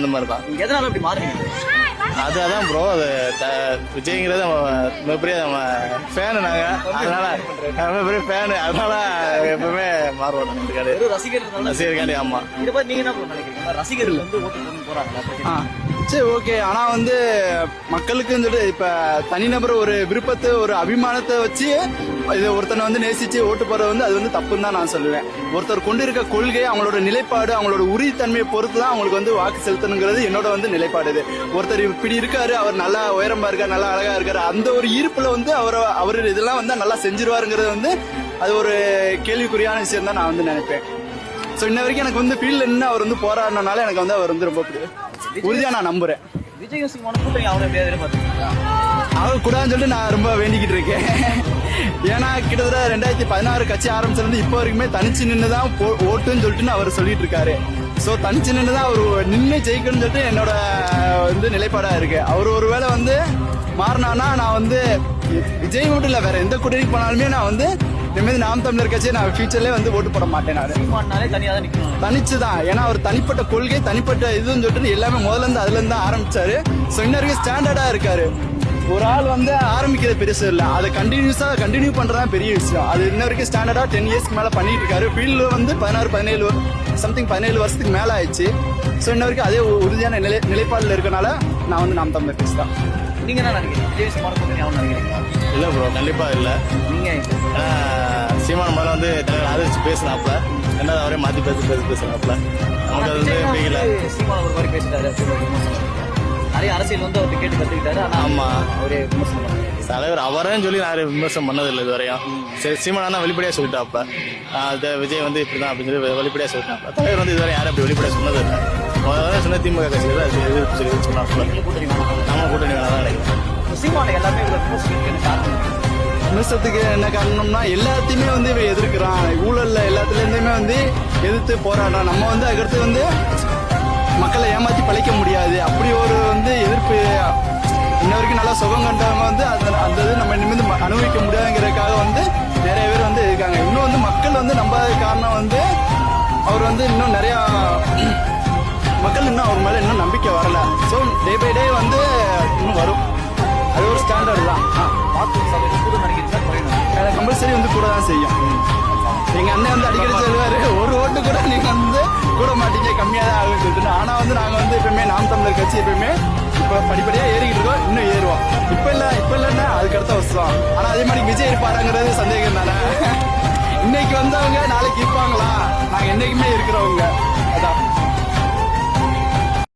அந்த மாதிரி தான். எதனால அப்படி மாறுறீங்க அது அதான் ப்ரோ அது விஜய்ங்கிறது நம்ம மிகப்பெரிய நம்ம ஃபேனு நாங்க. அதனால மிகப்பெரிய ஃபேனு அதனால எப்பவுமே மாறுவோம் வெறும் ரசிகர்கள் ரசிகர்காண்டி ஆமா. இதை பத்தி நீங்க என்ன நினைக்கிறீங்க? ரசிகர்கள் வந்து ஓட்டு போட்டு போறாங்க சரி ஓகே ஆனா வந்து மக்களுக்கு வந்துட்டு இப்ப தனிநபர் ஒரு விருப்பத்தை ஒரு அபிமானத்தை வச்சு இது ஒருத்தனை வந்து நேசிச்சு ஓட்டு போறது வந்து அது வந்து தப்புன்னு தான் நான் சொல்லுவேன். ஒருத்தர் கொண்டு இருக்க கொள்கை அவங்களோட நிலைப்பாடு அவங்களோட உறுதித்தன்மையை பொறுத்து தான் அவங்களுக்கு வந்து வாக்கு செலுத்தணுங்கிறது என்னோட வந்து நிலைப்பாடு இது. ஒருத்தர் இப்படி இருக்காரு அவர் நல்லா உயரமா இருக்காரு நல்லா அழகா இருக்காரு அந்த ஒரு ஈர்ப்புல வந்து அவர் அவர் இதெல்லாம் வந்து நல்லா செஞ்சிருவாருங்கிறது வந்து அது ஒரு கேள்விக்குறியான விஷயம் தான் நான் வந்து நினைப்பேன். ஸோ இன்ன வரைக்கும் எனக்கு வந்து ஃபீல்ட்ல நின்று அவர் வந்து போராடினால எனக்கு வந்து அவர் வந்து ரொம்ப பிடிக்கும். உறுதியா நான் நம்புறேன். விஜய் கூட்டணி எதிர்பார்த்தீங்களா அவர் கூடாதுன்னு சொல்லிட்டு நான் ரொம்ப வேண்டிக்கிட்டு இருக்கேன். ஏன்னா கிட்டத்தட்ட ரெண்டாயிரத்தி பதினாறு கட்சி ஆரம்பிச்சிருந்து இப்போ வரைக்குமே தனிச்சு நின்று தான் ஓட்டுன்னு சொல்லிட்டு அவர் சொல்லிட்டு இருக்காரு. ஸோ தனிச்சு நின்று தான் அவர் நின்று ஜெயிக்கணும்னு சொல்லிட்டு என்னோட வந்து நிலைப்பாடா இருக்கு. அவர் ஒருவேளை வந்து மாறினானா நான் வந்து விஜய் மட்டும் இல்லை வேற எந்த கூட்டணிக்கு போனாலுமே நான் வந்து இனிமேல் நாம் தமிழர் கட்சியை நான் ஃபியூச்சர்லேயே வந்து ஓட்டு போட மாட்டேன் நான். சீமானாலே தனியா தான் தனிச்சு தான் ஏன்னா அவர் தனிப்பட்ட கொள்கை தனிப்பட்ட இதுன்னு சொல்லிட்டு எல்லாமே முதல்ல இருந்து அதுல இருந்து ஆரம்பிச்சாரு. ஸோ இன்ன வரைக்கும் ஸ்டாண்டர்டா இருக்காரு. ஒரு ஆள் வந்து ஆரம்பிக்கிறது பெருசு இல்லை. அதை கண்டினியூஸா கண்டினியூ பண்றதுதான் பெரிய விஷயம். அது இன்ன வரைக்கும் ஸ்டாண்டர்டா டென் இயர்ஸ்க்கு மேல பண்ணிட்டு இருக்காரு. ஃபீல்டு வந்து பதினாறு பதினேழு சம்திங் பதினேழு வருஷத்துக்கு மேல ஆயிடுச்சு. ஸோ இன்ன வரைக்கும் அதே உறுதியான நிலை நிலைப்பாடுல இருக்கனால நான் வந்து நாம் தமிழர் தான். நீங்க என்ன நினைக்கிறீங்க? விஜய் கூட்டணி அவங்க நினைக்கிறீங்களா? இல்ல ப்ரோ கண்டிப்பா இல்ல. நீங்க ஏன்னா சீமான முதல்ல வந்து தலைவர் ஆதரிச்சு பேசினாப்ல ரெண்டாவது அவரே மாத்தி பேசி பேசி பேசுனாப்ல நமக்கு அது வந்து பிடிக்கல. சீமான ஒரு மாதிரி பேசிட்டாரு அப்படின்னு ஒரு விமர்சனம். நிறைய அரசியல் வந்து அவர் கேட்டு கத்துக்கிட்டாரு ஆனா ஆமா. அவரே விமர்சனம் பண்ணாரு. தலைவர் அவரேன்னு சொல்லி நான் விமர்சனம் பண்ணதில்லை இது வரையும் சரி சீமானா வெளிப்படையா சொல்லிட்டாப்ப அது விஜய் வந்து இப்படிதான் அப்படின்னு சொல்லி வெளிப்படையா சொல்லிட்டாப்ப தலைவர் வந்து இதுவரை யாரும் அப்படி வெளிப்படையா சொன்னது இல்லை முதல்ல சொன்ன திமுக கட்சி தான் அது எதிர்ப்பு சொல்லி வேணாம். நம்ம கூட்டணி வேணாம். தான் நினைக்கிறேன் விமர்சனத்துக்கு என்ன காரணம்னா எல்லாத்தையுமே வந்து இவன் எதிர்க்கிறான். ஊழல்ல எல்லாத்துல இருந்துமே வந்து எதிர்த்து போராடுறான். நம்ம வந்து அதுக்கடுத்து வந்து மக்களை ஏமாத்தி பழைக்க முடியாது. அப்படி ஒரு வந்து எதிர்ப்பு இன்ன வரைக்கும் நல்லா சுகம் கண்டவங்க வந்து அந்த அந்த இது நம்ம நிமிந்து ம- அனுபவிக்க முடியாதுங்கிறதுக்காக வந்து நிறைய பேர் வந்து இருக்காங்க. இன்னும் வந்து மக்கள் வந்து நம்பாத காரணம் வந்து அவர் வந்து இன்னும் நிறைய இன்னும் அவர் மேலே இன்னும் நம்பிக்கை வரல. ஸோ டே பை டே வந்து இன்னும் வரும். அது ஒரு ஸ்டாண்டர்ட் தான். கம்பல்சரி வந்து கூட தான் செய்யும். எங்க அண்ணன் வந்து அடிக்கடி சொல்லுவார் ஒரு ஓட்டு கூட நீங்க வந்து கூட மாட்டீங்க கம்மியா தான் ஆகுன்னு சொல்லிட்டு. ஆனா வந்து நாங்க வந்து எப்பயுமே நாம் தமிழர் கட்சி எப்பயுமே இப்போ படிப்படியாக ஏறிக்கிட்டு இருக்கோம் இன்னும் ஏறுவோம். இப்ப இல்லை இப்ப இல்லைன்னா அதுக்கு அடுத்த வருஷம். ஆனால் அதே மாதிரி விஜய் இருப்பாருங்கிறது சந்தேகம் தானே இன்னைக்கு வந்தவங்க நாளைக்கு இருப்பாங்களா? நாங்கள் என்னைக்குமே இருக்கிறவங்க.